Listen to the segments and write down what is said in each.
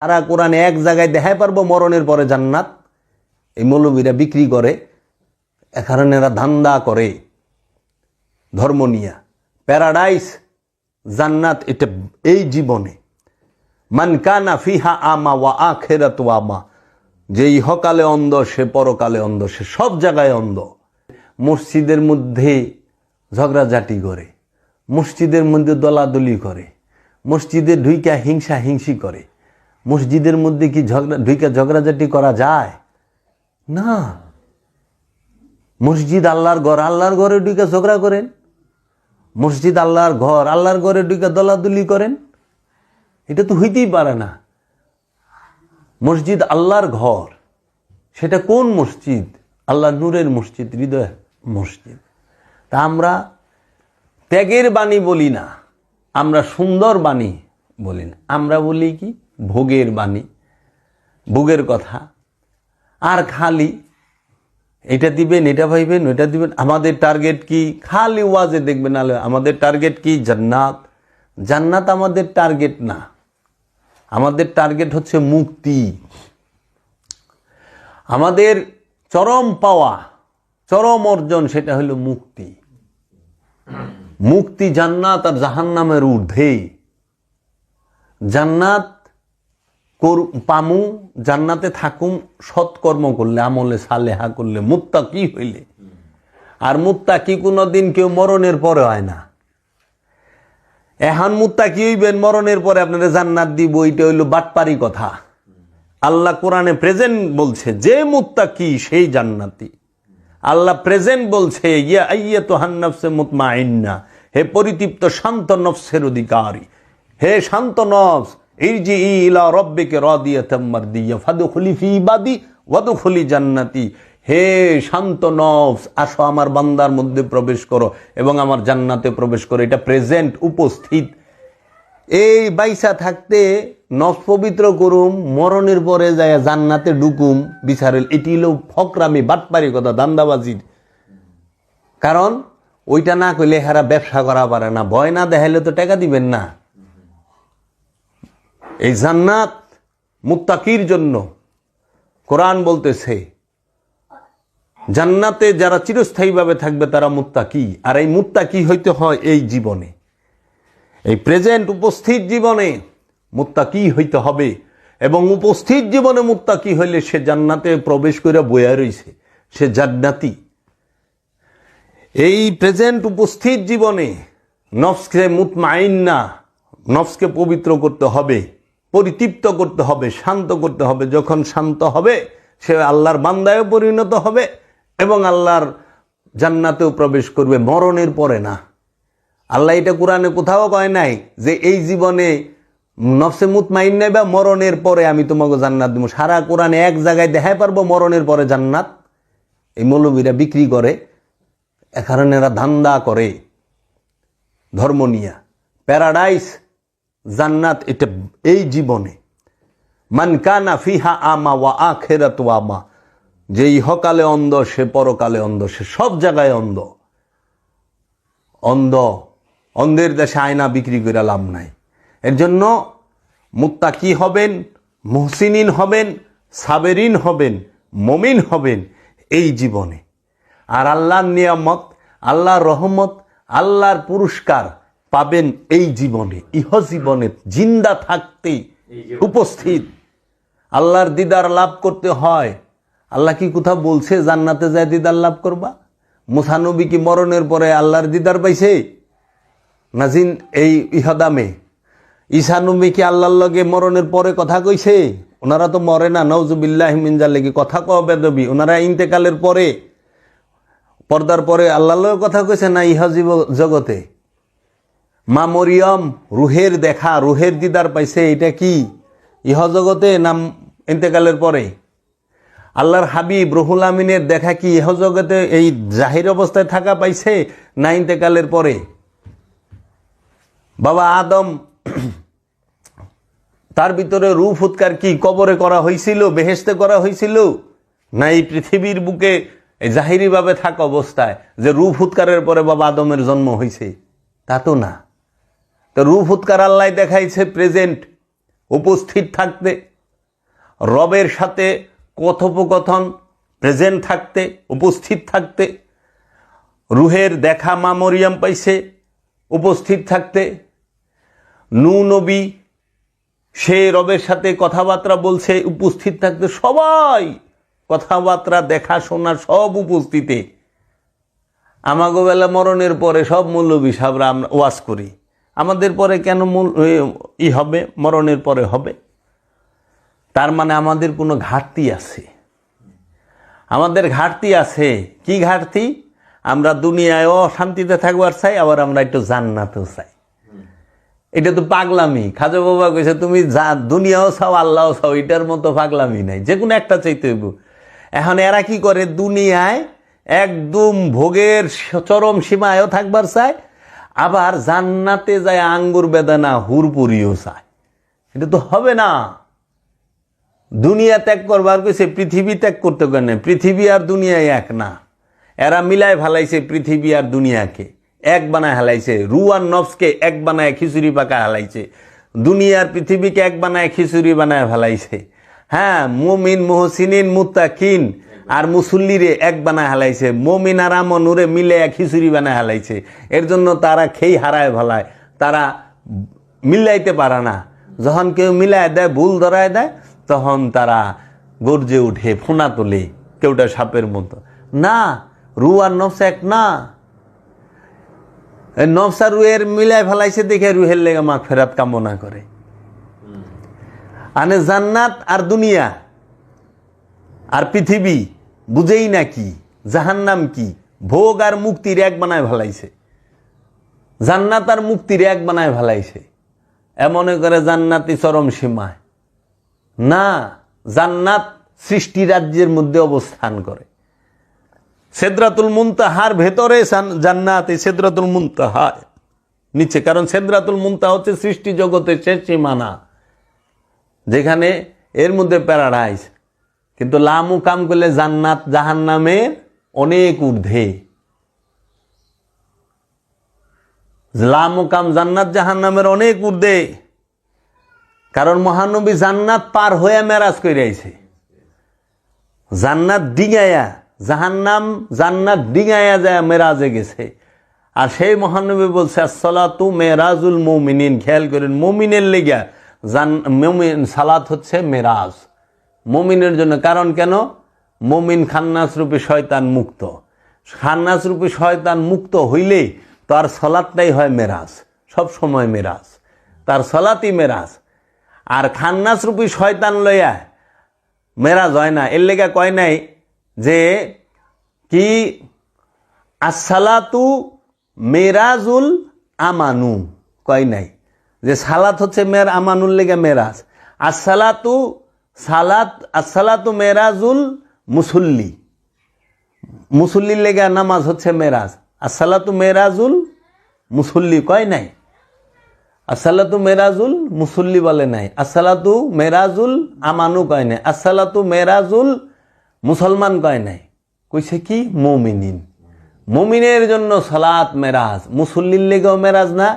তারা কোরআনে এক জায়গায় দেখাই পারব, মরণের পরে জান্নাত। এই মৌলবীরা বিক্রি করে, এ কারণে এরা ধান্দা করে। ধর্ম নিয়া। প্যারাডাইস জান্নাত, এটা এই জীবনে। মান কানা ফিহা আমা ওয়া আখেরাত আমা। যে হকালে অন্ধ, সে পরকালে অন্ধ, সে সব জায়গায় অন্ধ। মসজিদের মধ্যে ঝগড়াঝাটি করে। মসজিদের মধ্যে দলাদলি করে। মসজিদে ঢুইকা হিংসা হিংসি করে। মসজিদের মধ্যে কি ঝগড়া, ঢুইকা ঝগড়াঝাটি করা যায়? না। মসজিদ আল্লাহর ঘর, আল্লাহর ঘরে ঢুইকা ঝগড়া করেন। মসজিদ আল্লাহর ঘর, আল্লাহর ঘরে ঢুইকা দলাদুলি করেন। এটা তো হইতেই পারে না। মসজিদ আল্লাহর ঘর, সেটা কোন মসজিদ? আল্লাহ নূরের মসজিদ, হৃদয় মসজিদ। তা আমরা ত্যাগের বাণী বলি না, আমরা সুন্দর বাণী বলি না। আমরা বলি কি? ভোগের বাণী, ভোগের কথা। আর খালি এটা দিবেন, এটা ভাইবেন, ওইটা দিবেন। আমাদের টার্গেট কি? খালি ওয়াজে দেখবেন আলে আমাদের টার্গেট কি? জান্নাত। জান্নাত আমাদের টার্গেট না। আমাদের টার্গেট হচ্ছে মুক্তি। আমাদের চরম পাওয়া, চরম অর্জন সেটা হলো মুক্তি। মুক্তি জান্নাত আর জাহান্নামের ঊর্ধ্বে। জান্নাত পামু, জান্নাতে থাকুম সৎকর্ম করলে, আমলে, সালেহা করলে, মুক্তা কি হইলে? আর মুক্তা কি কোনোদিন কেউ মরণের পরে হয় না। এখন মুক্তা কি হইবেন? মরণের পরে আপনারা জান্নাত দিব এটা হইল বাটপারি কথা। আল্লাহ কোরআনে প্রেজেন্ট বলছে, যে মুক্তা কি, সেই জান্নাতি। আল্লাহ প্রেজেন্ট বলছে, ইয়া আইয়া তো হান্নাফসে মুতমা হে পরিতৃপ্ত শান্ত নফসের অধিকারী। হে শান্ত নফস ইরজি ইলা রব্বিকে রাদিয়াতাম মারদিয়া, ফাদখুলি ফি ইবাদি ওয়াদখুলি জান্নাতি। হে শান্ত নফস, আসো আমার বান্দার মধ্যে প্রবেশ করো এবং আমার জান্নাতে প্রবেশ করো। এটা প্রেজেন্ট, উপস্থিত। এই বাইসা থাকতে নফ পবিত্র করুম, মরণের পরে যায় জান্নাতে ডুকুম বিচারেল এটি হলো ফকরামি বাটপারি কথা দান্দাবাজির। কারণ, ওইটা না করলে হেরা ব্যবসা করা পারে না। ভয় না দেখাইলে তো টাকা দিবেন না। এই জান্নাত মুত্তাকির জন্য কোরআন বলতেছে, জান্নাতে যারা চিরস্থায়ীভাবে থাকবে তারা মুত্তাকি। আর এই মুত্তাকি হইতে হয় এই জীবনে। এই প্রেজেন্ট উপস্থিত জীবনে মুত্তাকি হইতে হবে এবং উপস্থিত জীবনে মুত্তাকি হইলে সে জান্নাতে প্রবেশ করে বয়া রইছে, সে জান্নাতি। এই প্রেজেন্ট উপস্থিত জীবনে নফসকে মুতমাইন্না নফসকে পবিত্র করতে হবে। পরিতৃপ্ত করতে হবে, শান্ত করতে হবে। যখন শান্ত হবে, সে আল্লাহর বান্দায়ও পরিণত হবে এবং আল্লাহর জান্নাতেও প্রবেশ করবে। মরণের পরে না। আল্লাহ এটা কোরআনে কোথাও কয় নাই যে এই জীবনে নফসে মুতমাইন নেই বা মরণের পরে আমি তোমাকে জান্নাত দিব। সারা কোরআনে এক জায়গায় দেখাই পারব মরণের পরে জান্নাত। এই মৌলবীরা বিক্রি করে, এ কারণে এরা ধান্দা করে। ধর্ম নিয়া। প্যারাডাইস জান্নাত, এটা এই জীবনে। মান কানা ফিহা আমা ওয়া আখেরাত আমা। যে ইহকালে অন্ধ, সে পরকালে অন্ধ, সে সব জায়গায় অন্ধ। অন্ধ, অন্ধের দেশে আয়না বিক্রি করে লাভ নাই। এর জন্য মুত্তাকি হবেন, মুহসিনিন হবেন, সাবেরিন হবেন, মমিন হবেন এই জীবনে। আর আল্লাহর নিয়ামত, আল্লাহর রহমত, আল্লাহর পুরস্কার পাবেন এই জীবনে ইহ জীবনে জিন্দা থাকতেই উপস্থিত। আল্লাহর দিদার লাভ করতে হয়। আল্লাহ কি কোথাও বলছে? জান্নাতে যায় দিদার লাভ করবা? মুসানবী কি মরণের পরে আল্লাহর দিদার পাইছে? নাজিন এই ইহদামে। ঈশানবী কি আল্লাহর লগে মরণের পরে কথা কইছে? ওনারা তো মরে না নওজুবিল্লাহ মিনজার লেগে কথা কও বেদবি ওনারা ইন্তেকালের পরে পর্দার পরে আল্লাহ কথা কইছে না ইহ জীব জগতে? মা মরিয়ম রুহের দেখা, রুহের দিদার পাইছে, এটা কি? ইহ জগতে নাম ইন্তেকালের পরে। আল্লাহর হাবিব রহুল আমিনের দেখা কি ইহ জগতে এই জাহির অবস্থায় থাকা পাইছে না ইন্তেকালের পরে? বাবা আদম, তার ভিতরে রূপ ফুৎকার কি কবরে করা হয়েছিল বেহেস্তে করা হয়েছিল না এই পৃথিবীর বুকে জাহিরিভাবে থাকা অবস্থায় যে রূপ ফুৎকারের পরে বাবা আদমের জন্ম হয়েছে তা তো না। তো রূপ ফুৎকার আল্লাহ দেখাইছে প্রেজেন্ট উপস্থিত থাকতে, রবের সাথে কথোপকথন প্রেজেন্ট থাকতে, উপস্থিত থাকতে, রুহের দেখা মা মরিয়াম পাইছে, উপস্থিত থাকতে, নু নবী, সে রবের সাথে কথাবার্তা বলছে, উপস্থিত থাকতে, সবাই কথাবার্তা, দেখা শোনা সব উপস্থিতে। আমাগো বেলা মরণের পরে সব মৌলবী সাহরা আমরা ওয়াজ করি। আমাদের পরে কেন মূল ই হবে, মরণের পরে হবে? তার মানে আমাদের কোনো ঘাটতি আছে। আমাদের ঘাটতি আছে। কি ঘাটতি? আমরা দুনিয়ায়ও শান্তিতে থাকবার চাই, আবার আমরা একটু জান্নাতেও চাই। এটা তো পাগলামি। খাজা বাবা কইছে, তুমি যা, দুনিয়াও চাও, আল্লাহও চাও, এটার মতো পাগলামি নাই। যে কোনো একটা চাইতে হইব। এখন এরা কি করে? দুনিয়ায় একদম ভোগের চরম সীমায়ও থাকবার চায় আবার জান্নাতে যায়, আঙ্গুর বেদানা হুরপুরিও চায়। এটা তো হবে না। দুনিয়া ত্যাগ করবার কইছে পৃথিবী ত্যাগ করতে কেন পৃথিবী আর দুনিয়ায় এক না। এরা মিলায় ফেলাইছে পৃথিবী আর দুনিয়াকে। এক বানায় হালাইছে। রু আর নফসকে এক বানায় খিচুড়ি পাকা হালাইছে। দুনিয়ার পৃথিবীকে এক বানায় খিচুড়ি বানায় ফেলাইছে। হ্যাঁ মুমিন, মোহসিনিন, মুত্তাকিন আর মুসল্লিরে এক বানায় হালাইছে মমিন আর আমনুরে মিলে এক খিচুড়ি বানায় হালাইছে। এর জন্য তারা খেই হারায় ভালায় তারা মিলাইতে পারে না। যখন কেউ মিলায় দেয় ভুল ধরায় দেয় তখন তারা গর্জে উঠে ফোনা তোলে কেউটা সাপের মতো। না রু আর নফস এক না। নফসা রুয়ের মিলায় ফেলাইছে দেখে রুহের লেগে মাখ ফেরাত কামনা করে। আনে জান্নাত আর দুনিয়া আর পৃথিবী। বুঝেই না কি? জাহান্নাম কি? ভোগ আর মুক্তির এক বানায় ভালাইছে। জান্নাত আর মুক্তির এক বানায় ফেলাইছে এমনে করে জান্নাতি চরম সীমায়। না, জান্নাত সৃষ্টি রাজ্যের মধ্যে অবস্থান করে। সেদ্রাতুল মুনতাহার ভেতরে জান্নাত এই সেদ্রাতুল মুনতাহা নিচে, কারণ সেদ্রাতুল মুনতাহা হচ্ছে সৃষ্টি জগতের শেষ সীমানা। যেখানে এর মধ্যে প্যারাডাইস কিন্তু লামু কাম করলে জান্নাত জাহান্নামের অনেক ঊর্ধ্বে। লামু কাম জান্নাত জাহান্নামের অনেক ঊর্ধ্বে। কারণ মহানবী জান্নাত পার হয়ে মেরাজ করে আইছে। জান্নাত ডিঙায়া, জাহান্নাম জান্নাত ডিঙায়া যায় মেরাজে গেছে। আর সেই মহানবী বলছে, আসসালাতু মেরাজুল মৌমিনিন। খেয়াল করেন, মমিনের লেগা জান মমিন সালাত হচ্ছে মেরাজ। মমিনের জন্য। কারণ কেন? মমিন খান্নাস রূপী শয়তান মুক্ত। খান্নাস রূপী শয়তান মুক্ত হইলেই তার সলাতটাই হয় মেরাজ, সব সময় মেরাজ। তার সলাতই মেরাজ। আর খান্নাস রূপী শয়তান লইয়া মেরাজ হয় না। এর লেগা কয় নাই যে, কি? আসসালাতু মেরাজুল আমানু। কয় নাই যে, সালাত হচ্ছে মের আমানুল লেগে মেরাজ। আসসালাতু সালাত, আসসালাতু মেরাজুল মুসল্লি। মুসল্লির লেগে নামাজ হচ্ছে মেরাজ। আসসালাতু মেরাজুল মুসল্লি কয় নাই? আসসালাতু মেরাজুল মুসল্লি বলে নাই। আসসালাতু মেরাজুল আমানু কয় নাই। আসসালাতু মেরাজুল মুসলমান কয় নাই। কইছে কি? মমিনিন। মমিনের জন্য সালাত মেরাজ। মুসল্লির লেগেও মেরাজ না,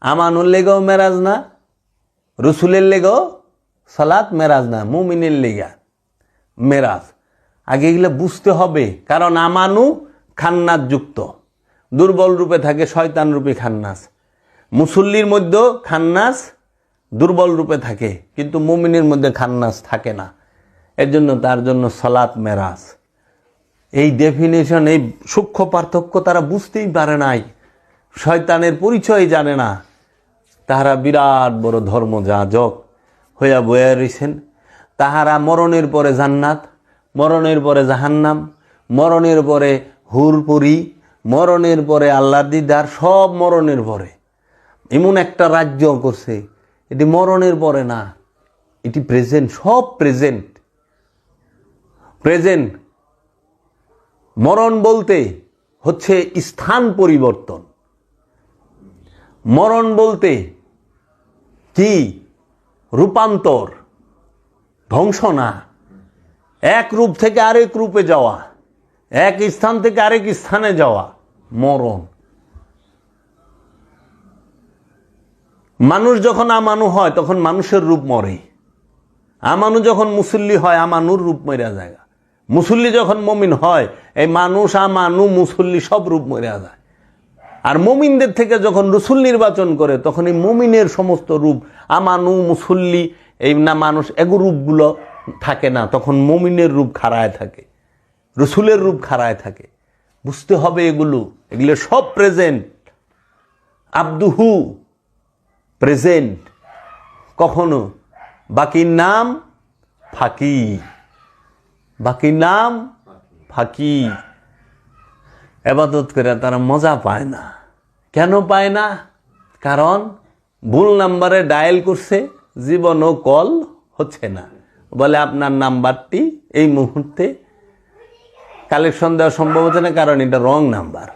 আমানুর লেগেও মেরাজ না, রসুলের লেগেও সালাত, মেরাজ না, মুমিনের লেগা। মেরাজ। আগে এগুলো বুঝতে হবে, কারণ আমানু খান্নাস যুক্ত। দুর্বল রূপে থাকে, শয়তান রূপে খান্নাস। মুসল্লির মধ্যেও খান্নাস দুর্বল রূপে থাকে, কিন্তু মুমিনের মধ্যে খান্নাস থাকে না। এর জন্য তার জন্য সলাৎ মেরাজ। এই ডেফিনেশন এই সূক্ষ্ম পার্থক্য তারা বুঝতেই পারে নাই। শয়তানের পরিচয় জানে না। তাহারা বিরাট বড় ধর্ম যাজক হইয়া বয়া রইছেন। তাহারা মরণের পরে জান্নাত, মরণের পরে জাহান্নাম, মরণের পরে হুরপুরি, মরণের পরে আল্লাহ দিদার, সব মরণের পরে। এমন একটা রাজ্য করছে, এটি মরণের পরে না, এটি প্রেজেন্ট সব প্রেজেন্ট প্রেজেন্ট মরণ বলতে হচ্ছে স্থান পরিবর্তন। মরণ বলতে কি? রূপান্তর ধ্বংস না এক রূপ থেকে আরেক রূপে যাওয়া, এক স্থান থেকে আরেক স্থানে যাওয়া, মরণ। মানুষ যখন আমানু হয়, তখন মানুষের রূপ মরে। আমানু যখন মুসল্লি হয়, আমানুর রূপ মরিয়া যায়। মুসল্লি যখন মমিন হয়, এই মানুষ, আমানু, মুসল্লি সব রূপ মরিয়া যায়। আর মমিনদের থেকে যখন রসুল নির্বাচন করে, তখন এই মমিনের সমস্ত রূপ, আমানু মুসল্লি, এই না মানুষ, এগো রূপগুলো থাকে না, তখন মমিনের রূপ খাড়ায় থাকে, রসুলের রূপ খাড়ায় থাকে। বুঝতে হবে এগুলো। এগুলো সব প্রেজেন্ট আব্দুহু প্রেজেন্ট কখনো? বাকির নাম ফাঁকি। বাকির নাম ফাঁকি। এবাদত করে তারা মজা পায় না। কেন পায় না? কারণ ভুল নাম্বারে ডায়াল করছে, জীবনও কল হচ্ছে না। বলে আপনার নাম্বারটি এই মুহূর্তে কালেকশন দেওয়া সম্ভব হচ্ছে না, কারণ এটা রং নাম্বার।